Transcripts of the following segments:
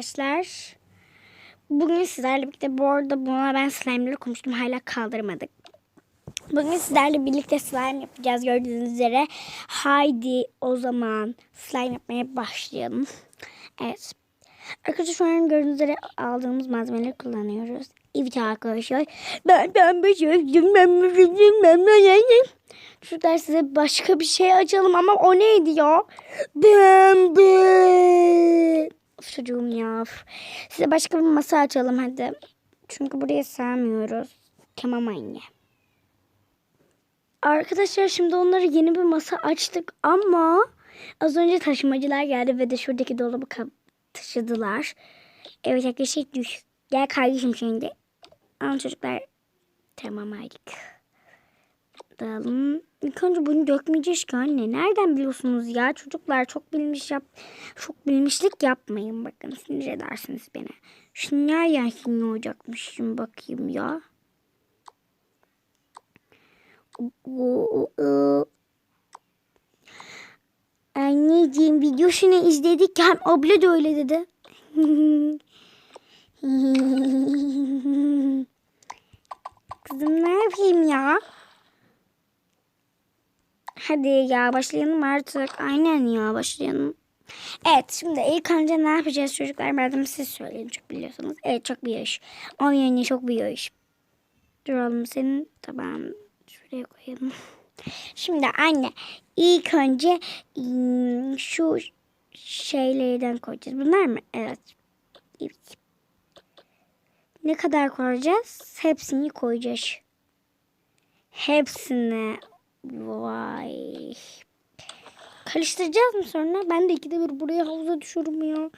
arkadaşlar. Bugün sizlerle birlikte bu arada buna ben slime'ları konuştum hala kaldırmadık. Bugün sizlerle birlikte slime yapacağız gördüğünüz üzere. Haydi o zaman slime yapmaya başlayalım. Evet. Arkadaşlar şu an gördüğünüz üzere aldığımız malzemeleri kullanıyoruz. Evet arkadaşlar. Ben ben bir şey ben şey ben ben Çocuklar size başka bir şey açalım ama o neydi ya? Ben ben. Çocuğum ya. Size başka bir masa açalım hadi. Çünkü buraya sığamıyoruz. Tamam anne. Arkadaşlar şimdi onları yeni bir masa açtık ama az önce taşımacılar geldi ve de şuradaki dolabı taşıdılar. Evet arkadaşlar düş. Gel kardeşim şimdi. Al çocuklar. Tamam haydik. Dağılım. İlk önce bunu dökmeyeceğiz ki anne. Nereden biliyorsunuz ya? Çocuklar çok bilmiş yap çok bilmişlik yapmayın bakın. Sinir edersiniz beni. Şimdi nereden sinir olacakmış şimdi bakayım ya. Anneciğim videosunu izledik. Hem abla da öyle dedi. Kızım ne yapayım ya? Hadi ya başlayalım artık. Aynen ya başlayalım. Evet şimdi ilk önce ne yapacağız çocuklar? Madem siz söyleyin çok biliyorsunuz. Evet çok bir iş. O yani çok bir iş. Duralım senin tamam. Şuraya koyalım. Şimdi anne ilk önce ım, şu şeylerden koyacağız. Bunlar mı? Evet. Evet. Ne kadar koyacağız? Hepsini koyacağız. Hepsini. Vay. Karıştıracağız mı sonra? Ben de ikide bir buraya havuza düşüyorum ya.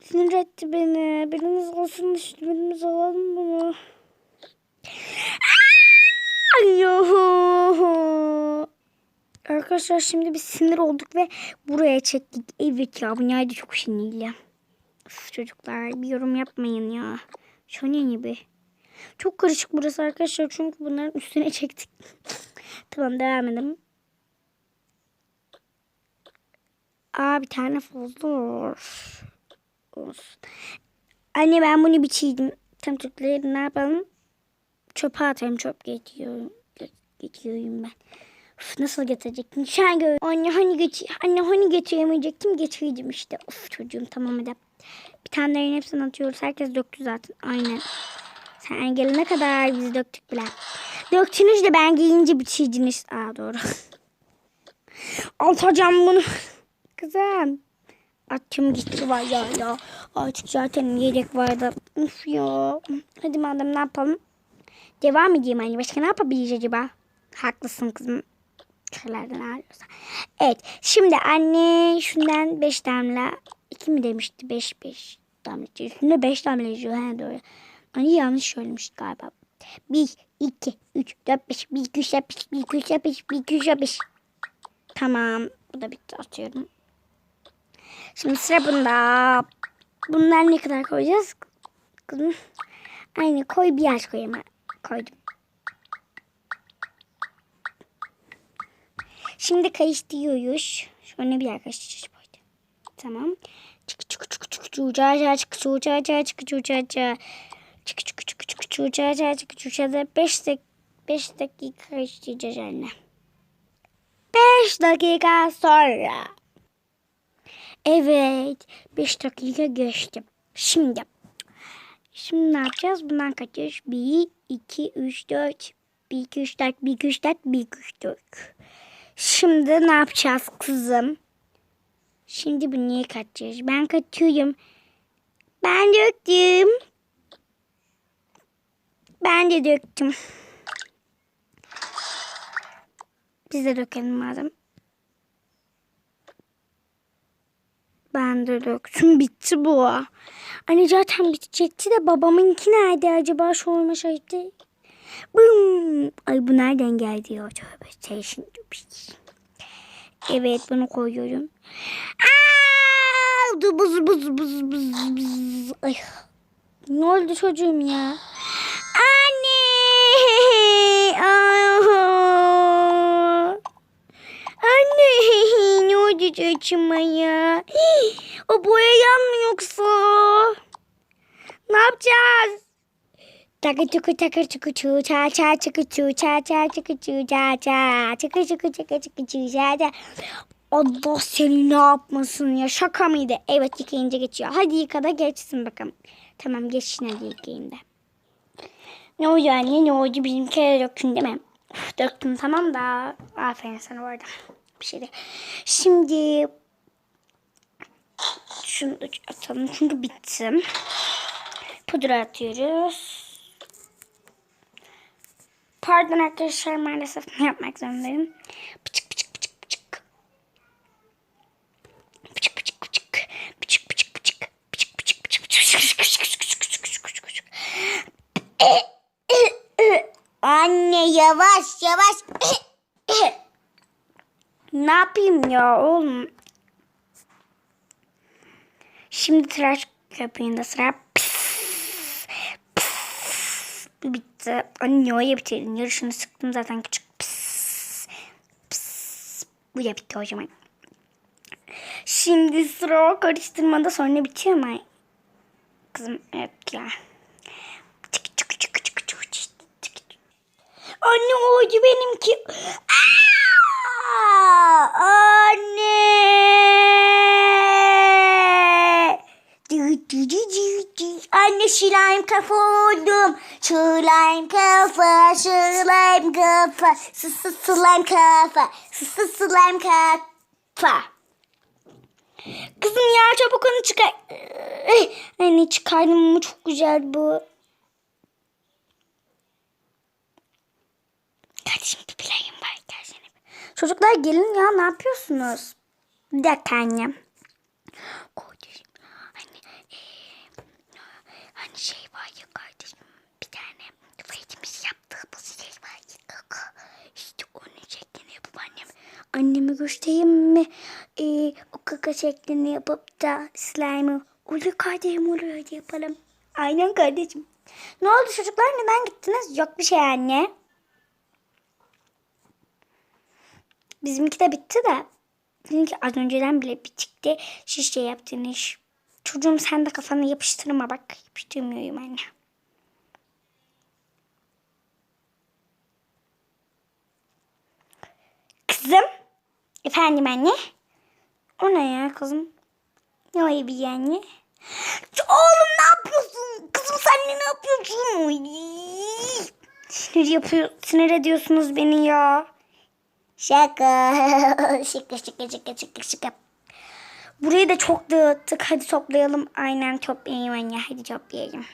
Sinir etti beni. Biriniz olsun işte birimiz alalım bunu. Arkadaşlar şimdi biz sinir olduk ve buraya çektik. Evet ya bu nerede çok sinirli. Çocuklar bir yorum yapmayın ya. Şöyle gibi. Çok karışık burası arkadaşlar çünkü bunların üstüne çektik. tamam devam edelim. Aa bir tane fazla. Anne ben bunu biçeydim. Tam çocukları ne yapalım? Çöpe atayım çöp getiriyorum. Getiriyorum ben. Of, nasıl getirecektim? An gör. Anne hani getir Anne hani getiremeyecektim. Getirdim işte. Of çocuğum tamam hadi. Bir tanelerin hepsini atıyoruz. Herkes döktü zaten. Aynen. Sen gelene kadar biz döktük bile. Döktünüz de ben giyince bitirdiniz. Aa doğru. Atacağım bunu. Kızım. Attım gitti var ya ya. Artık zaten yedek vardı. Uf ya. Hadi madem ne yapalım? Devam edeyim anne. Başka ne yapabiliriz acaba? Haklısın kızım. Şeylerden ağrıyorsa. Evet. Şimdi anne şundan 5 damla. 2 mi demişti? 5 5 damla. Üstünde 5 damla yazıyor. He doğru. Anne yanlış söylemişti galiba. 1, 2, 3, 4, 5, 1, 2, 3, 4, 5, 1, 2, 3, 4, 5, 1, 2, 3, 4, 5. Tamam. Bu da bitti. Atıyorum. Şimdi sıra bunda. Bunlar ne kadar koyacağız? Kızım. Aynı koy bir yaş koyayım. Koydum. Şimdi karıştırıyoruz. Şöyle bir yer böyle. Tamam. Çık çık çık çık çık uca çık çık uca çık çık uca çık çık çık çık çık çık çık uca 5 dakika 5 dakika karıştıracağız anne. 5 dakika sonra. Evet. 5 dakika geçti. Şimdi. Şimdi ne yapacağız? Bundan kaçıyoruz? 1, 2, 3, 4. 1, 2, 3, 4. 1, 2, 3, 4. 1, 2, 3, 4. Şimdi ne yapacağız kızım? Şimdi bu niye kaçacağız? Ben kaçıyorum. Ben döktüm. Ben de döktüm. Biz de dökelim madem. Ben de döktüm. Bitti bu. Anne zaten bitecekti de babamınki nerede acaba şu olmasaydı? Bum. Ay bu nereden geldi ya? Tövbe şey şimdi. Evet bunu koyuyorum. Aa, buz buz buz buz buz. Ay. Ne oldu çocuğum ya? Anne. Aa. Anne. ne oldu hiç açmayı. O boyayan mı yoksa? Ne yapacağız? Takı çuku takı çuku çu ça ça çuku çu ça ça çuku çu ça ça çuku çuku çuku çuku çu ça ça Allah seni ne yapmasın ya şaka mıydı? Evet yıkayınca geçiyor. Hadi yıka da geçsin bakalım. Tamam geçsin hadi yıkayın da. Ne oldu anne ne oldu bizim kere döktün değil mi? Uf, döktüm tamam da aferin sana bu arada. Bir şey değil. Şimdi şunu da atalım çünkü bitti. Pudra atıyoruz. Pardon arkadaşlar maalesef ne yapmak zorundayım. Pıçık pıçık pıçık pıçık. Pıçık pıçık pıçık. Pıçık pıçık pıçık. Pıçık pıçık pıçık pıçık. Anne yavaş yavaş. ne yapayım ya oğlum? Şimdi tıraş köpüğünde sıra. Pıs, pıs. Bitti. Anne o bitirdim. Yarışını sıktım zaten küçük. Pıs, pıs. Bu da bitti o zaman. Şimdi sıra karıştırmada sonra bitiyor mu? Kızım evet ya. Çık çık çık çık çık çık çık. Anne oldu benimki. Aa, anne. Anne slime kafa oldum. Slime kafa, slime kafa. Sı sı slime kafa. Sı sı slime kafa. Kızım ya çabuk onu çıkar. Anne çıkardım ama çok güzel bu. Kardeşim bir bileyim var gelsene. Çocuklar gelin ya ne yapıyorsunuz? Bir dakika annem. Kardeşim hani eee, hani şey var ya kardeşim bir tane faydımız yaptığımız şey var ya. İşte onun şeklini yapıp annem anneme göstereyim mi? Ee, o kaka şeklini yapıp da slime'ı olur kardeşim olur hadi yapalım. Aynen kardeşim. Ne oldu çocuklar neden gittiniz? Yok bir şey anne. Bizimki de bitti de. Bizimki az önceden bile bitikti. Şişe yaptığın iş. Çocuğum sen de kafanı yapıştırma bak. Yapıştırmıyorum anne. Kızım. Efendim anne. O ne ya kızım? Ne o bir anne? Oğlum ne yapıyorsun? Kızım sen ne yapıyorsun? Sinir yapıyor, sinir ediyorsunuz beni ya. Şaka. şaka şaka şaka şaka şaka. Burayı da çok dağıttık. Hadi toplayalım. Aynen toplayayım anne. Hadi toplayalım.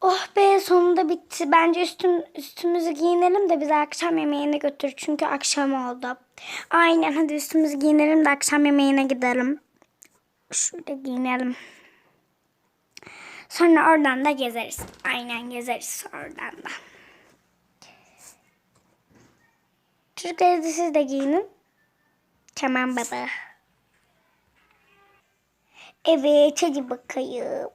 Oh be sonunda bitti. Bence üstüm, üstümüzü giyinelim de biz akşam yemeğine götür. Çünkü akşam oldu. Aynen hadi üstümüzü giyinelim de akşam yemeğine gidelim. Şurada giyinelim. Sonra oradan da gezeriz. Aynen gezeriz oradan da. Çocuklar hadi siz de giyinin. Tamam baba. Evet hadi bakayım.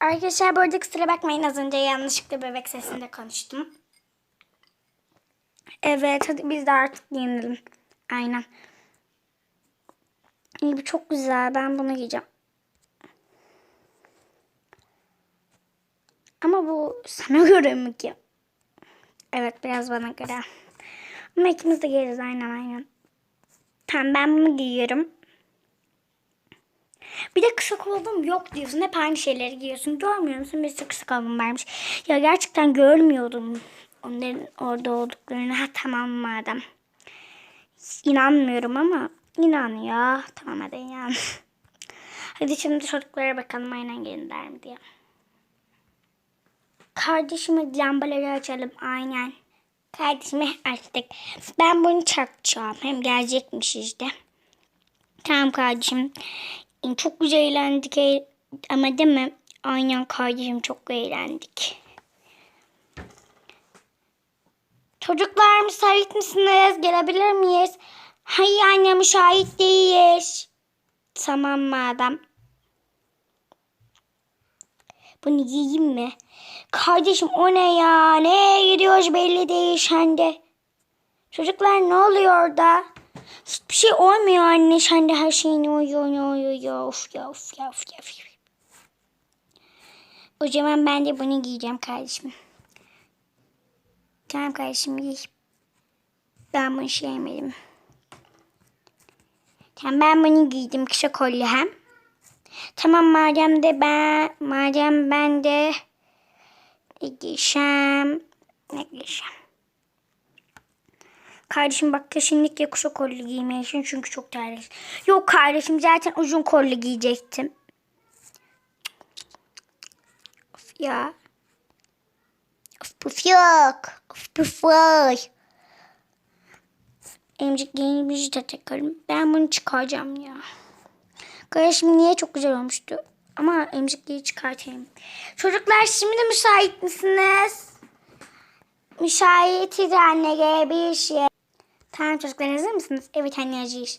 Arkadaşlar bu arada kusura bakmayın az önce yanlışlıkla bebek sesinde konuştum. Evet hadi biz de artık giyinelim. Aynen. İyi bu çok güzel ben bunu giyeceğim. Ama bu sana göre mi ki? Evet biraz bana göre. Ama ikimiz de giyeriz aynen aynen. Tamam ben bunu giyiyorum. Bir de kısa kolum yok diyorsun. Hep aynı şeyleri giyiyorsun. Görmüyor musun? Bir sürü kısa kolum varmış. Ya gerçekten görmüyordum onların orada olduklarını. Ha tamam madem. İnanmıyorum ama inan ya. Tamam hadi inan. hadi şimdi çocuklara bakalım aynen gelirler mi diye. Kardeşime lambaları açalım aynen. Kardeşime açtık. Ben bunu çakacağım. Hem gelecekmiş işte. Tamam kardeşim. Çok güzel eğlendik e- ama değil mi? Aynen kardeşim çok eğlendik. Çocuklar müsait misiniz? Gelebilir miyiz? Hayır anne müsait değiliz. Tamam madem. Bunu giyeyim mi? Kardeşim o ne ya? Nereye gidiyoruz belli değil sende. Çocuklar ne oluyor orada? Hiçbir şey olmuyor anne. Sen de her şeyin oluyor, oluyor, oluyor. Of ya, of ya, of ya. of ya. O zaman ben de bunu giyeceğim kardeşim. Tamam kardeşim giy. Ben bunu sevmedim. Tamam ben bunu giydim kısa kollu hem. Tamam madem de ben madem ben de giysem ne giysem. Kardeşim bak kesinlikle kısa kollu giymeyesin çünkü çok terlisin. Yok kardeşim zaten uzun kollu giyecektim. Of ya. Of puf yok. Of puf var. Emcik bir jita takarım. Ben bunu çıkaracağım ya. Kardeşim niye çok güzel olmuştu. Ama emcikliği çıkartayım. Çocuklar şimdi müsait misiniz? Müsaitiz anne gelebilir şey. Tamam çocuklar hazır mısınız? Evet anne hazırız.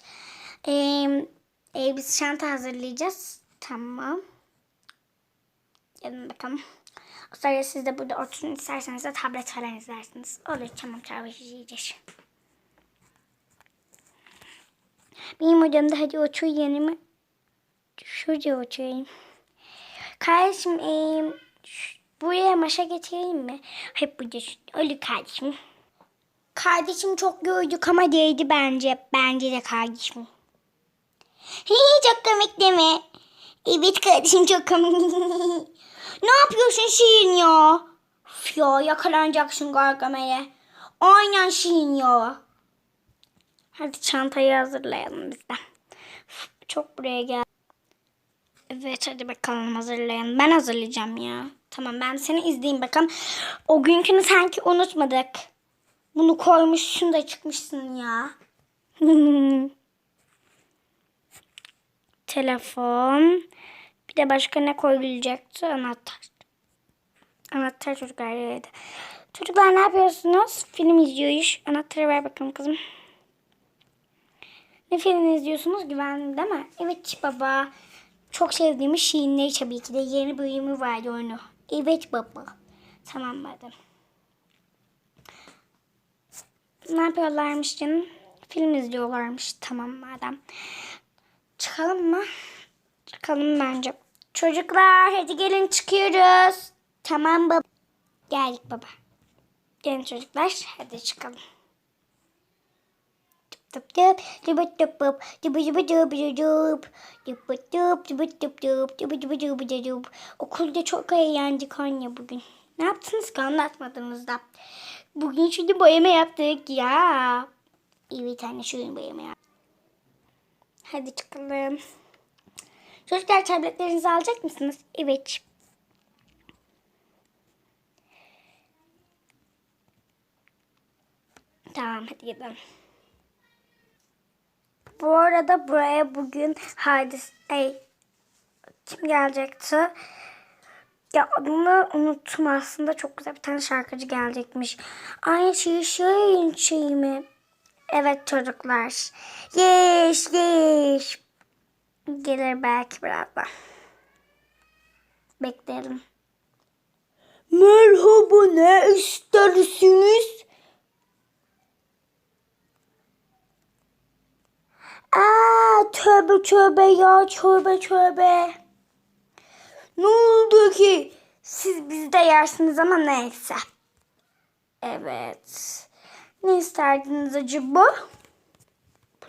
Ee, e, biz çanta hazırlayacağız. Tamam. Gelin bakalım. O sırada siz de burada oturun isterseniz de tablet falan izlersiniz. Olur tamam tabii izleyeceğiz. Benim odamda hadi otur yanıma. Şurada oturayım. Kardeşim ş- buraya maşa getireyim mi? Hep burada. Olur kardeşim. Kardeşim çok gördük ama değdi bence. Bence de kardeşim. Hii, çok komik değil mi? Evet kardeşim çok komik. ne yapıyorsun Şirin ya? Üf ya yakalanacaksın Gargamel'e. Aynen Şirin ya. Hadi çantayı hazırlayalım biz de. Üf, Çok buraya gel. Evet hadi bakalım hazırlayalım. Ben hazırlayacağım ya. Tamam ben seni izleyeyim bakalım. O günkünü sanki unutmadık. Bunu koymuşsun da çıkmışsın ya. Telefon. Bir de başka ne koyulacaktı? Anahtar. Anahtar çocuklar evet. Çocuklar ne yapıyorsunuz? Film izliyoruz. Anahtarı ver bakalım kızım. Ne film izliyorsunuz? Güvenli değil mi? Evet baba. Çok sevdiğimiz Şirinleri tabii ki de yeni bölümü vardı onu. Evet baba. Tamam madem. Ne yapıyorlarmış canım? Film izliyorlarmış. Tamam madem. Çıkalım mı? Çıkalım bence. Çocuklar hadi gelin çıkıyoruz. Tamam baba. Geldik baba. Gelin çocuklar hadi çıkalım. Tıp tıp tıp tıp tıp tıp tıp tıp tıp tıp tıp tıp tıp tıp tıp tıp tıp tıp Okulda çok eğlendik anne bugün. Ne yaptınız ki anlatmadınız da. Bugün şimdi boyama yaptık ya. Evet anne şöyle boyama yaptık. Hadi çıkalım. Çocuklar tabletlerinizi alacak mısınız? Evet. Tamam hadi gidelim. Bu arada buraya bugün hadis ey kim gelecekti? Ya adını unuttum aslında çok güzel bir tane şarkıcı gelecekmiş. Aynı şey şey şey mi? Evet çocuklar. Yes yes. Gelir belki birazdan. Bekleyelim. Merhaba ne istersiniz? Aa tövbe tövbe ya tövbe tövbe. Ne oldu ki? Siz bizde yersiniz ama neyse. Evet. Ne isterdiniz acaba?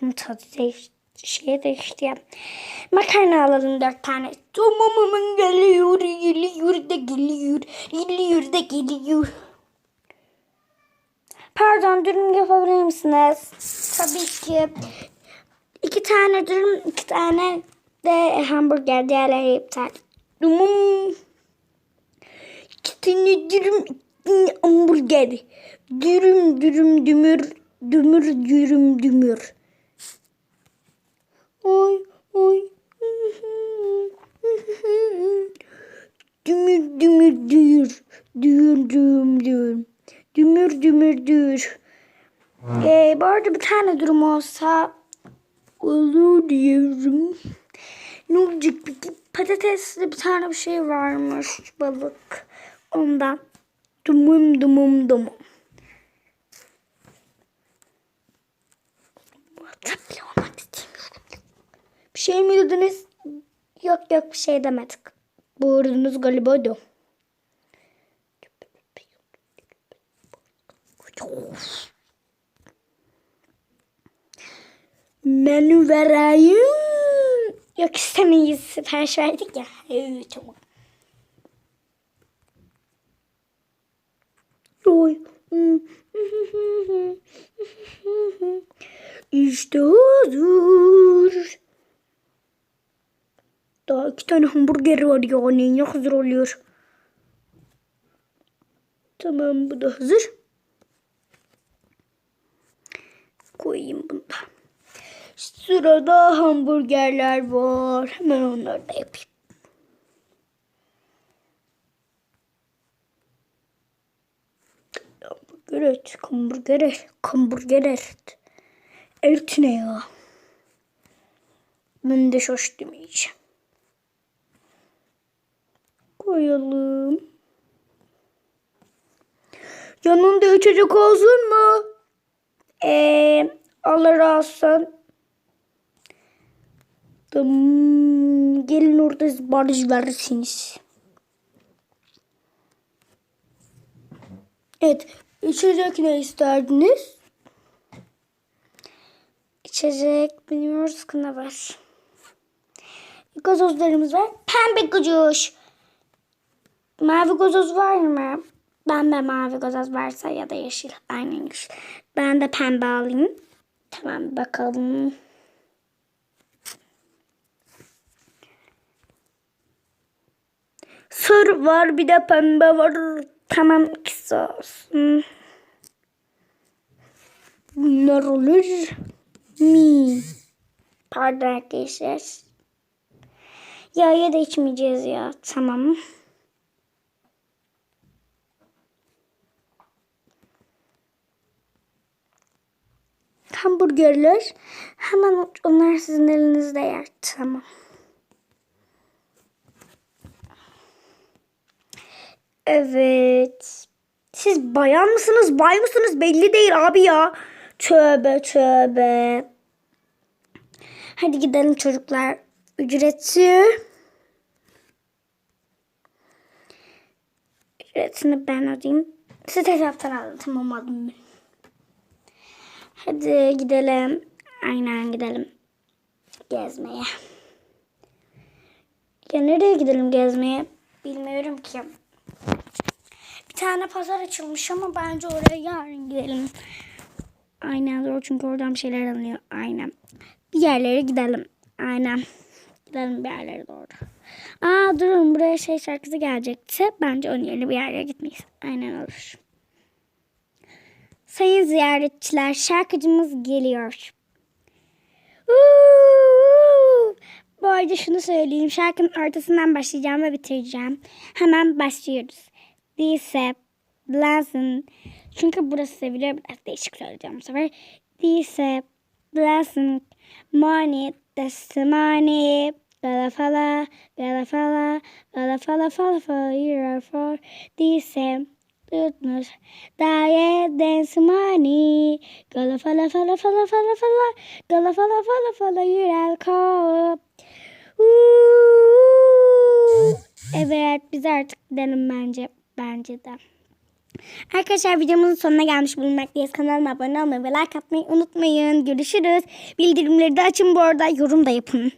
Bunun tadı değişti. Şey değişti ya. Makarna alalım dört tane. Tamam hemen geliyor. Geliyor da geliyor. Geliyor da geliyor. Pardon dürüm yapabilir misiniz? Tabii ki. İki tane dürüm, iki tane de hamburger. Diğerleri iptal. Tamam. İki tane dürüm, iki tane hamburger. Dürüm, dürüm, dümür, dümür, dürüm, dümür. Oy, oy. Dümür, dümür, dür. Dür, düm, dür. Dümür, dümür, dür. Ee, bu arada bir tane durum olsa olur diyorum. Ne olacak peki? Patatesli bir tane bir şey varmış. Balık. Ondan. Dumum dumum dumum. What? şey mi dediniz? Yok yok bir şey demedik. Bağırdınız galiba da. Menü vereyim. Yok istemeyiz. Sipariş verdik ya. Evet tamam. Oy. İşte hazır. Daha iki tane hamburger var ya. Neyine hazır oluyor. Tamam bu da hazır. Koyayım bunu da. Sırada hamburgerler var. Hemen onları da yapayım. Hamburger et, hamburger et, hamburger et. Et ne ya? Ben de şaştım iyice. Koyalım. Yanında içecek olsun mu? Eee Allah razı olsun. Gelin orada sipariş verirsiniz. Evet. İçecek ne isterdiniz? İçecek bilmiyoruz ki ne var. Gazozlarımız var. Pembe gazoz. Mavi gazoz var mı? Ben de mavi gazoz varsa ya da yeşil. Aynen yeşil. Ben de pembe alayım. Tamam bakalım. Sır var bir de pembe var. Tamam ikisi olsun. Bunlar olur mi? Pardon arkadaşlar. Ya ya da içmeyeceğiz ya. Tamam. Hamburgerler. Hemen onlar sizin elinizde yer. Tamam. Evet. Siz bayan mısınız, bay mısınız belli değil abi ya. Tövbe tövbe. Hadi gidelim çocuklar. Ücreti. Ücretini ben ödeyeyim. Alın. Tamam aldım ben. Hadi gidelim. Aynen gidelim. Gezmeye. Ya nereye gidelim gezmeye? Bilmiyorum ki. Bir tane pazar açılmış ama bence oraya yarın gidelim. Aynen doğru çünkü oradan bir şeyler alınıyor. Aynen. Bir yerlere gidelim. Aynen. Gidelim bir yerlere doğru. Aa durun buraya şey şarkısı gelecekti. Bence onun yerine bir yerlere gitmeyiz. Aynen olur. Sayın ziyaretçiler şarkıcımız geliyor. Bu arada şunu söyleyeyim. Şarkının ortasından başlayacağım ve bitireceğim. Hemen başlıyoruz. Dise, Blazin. Çünkü burası seviliyor. Biraz değişik söyleyeceğim bu sefer. Dise, Blazin, Money, Testimony, Gala fala, gala fala, fala are for Dise, tutmuş. Daye dance money. Gala fala fala fala fala fala. Gala fala fala kop. Uuu. Evet biz artık gidelim bence. Bence de. Arkadaşlar videomuzun sonuna gelmiş bulunmaktayız. Kanalıma abone olmayı ve like atmayı unutmayın. Görüşürüz. Bildirimleri de açın bu arada. Yorum da yapın.